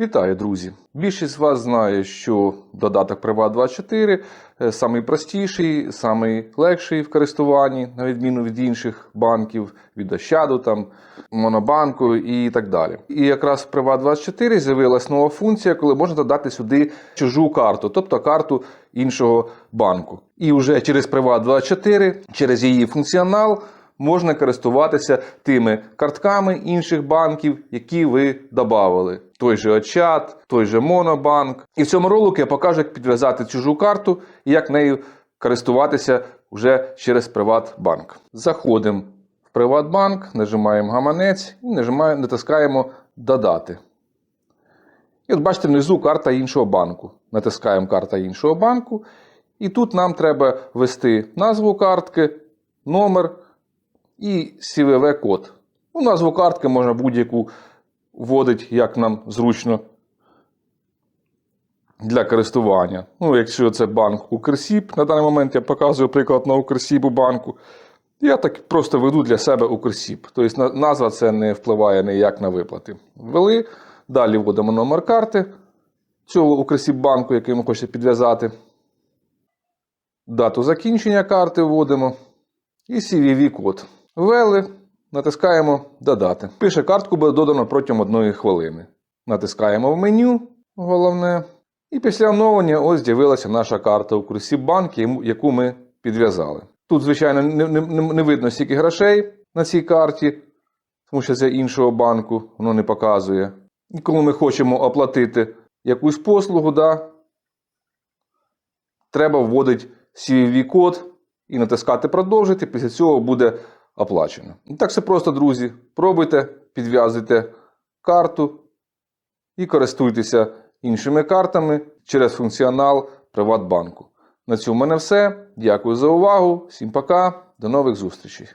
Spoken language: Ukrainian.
Вітаю, друзі! Більшість з вас знає, що додаток Privat24 е, самий простіший, самий легший в користуванні, на відміну від інших банків, від Ощаду, там, Монобанку і так далі. І якраз в Privat24 з'явилась нова функція, коли можна додати сюди чужу карту, тобто карту іншого банку. І вже через Privat24, через її функціонал можна користуватися тими картками інших банків, які ви додавали. Той же Ощад, той же Монобанк. І в цьому ролику я покажу, як підв'язати чужу карту і як нею користуватися вже через Приватбанк. Заходимо в Приватбанк, нажимаємо гаманець і нажимаємо, натискаємо Додати. І от бачите, внизу карта іншого банку. Натискаємо карта іншого банку. І тут нам треба ввести назву картки, номер і CVV-код. Ну, назву картки можна будь-яку вводити, як нам зручно для користування. Ну, якщо це банк Укрсіб, на даний момент я показую приклад на Укрсібу банку. Я так просто веду для себе Укрсіб. Тобто назва це не впливає ніяк на виплати. Ввели, далі вводимо номер карти цього Укрсіб банку, який ми хочете підв'язати. Дату закінчення карти вводимо і CVV-код. Ввели, натискаємо Додати. Пише картку буде додано протягом одної хвилини. Натискаємо в меню, головне. І після оновлення ось з'явилася наша карта у курсі банк, йому- яку ми підв'язали. Тут, звичайно, не, не, не- видно стільки грошей на цій карті, тому що це іншого банку, воно не показує. І коли ми хочемо оплатити якусь послугу, да, треба вводити CVV-код і натискати продовжити. Після цього буде оплачено. І так все просто, друзі. Пробуйте, підв'язуйте карту і користуйтеся іншими картами через функціонал Приватбанку. На цьому в мене все. Дякую за увагу. Всім пока. До нових зустрічей.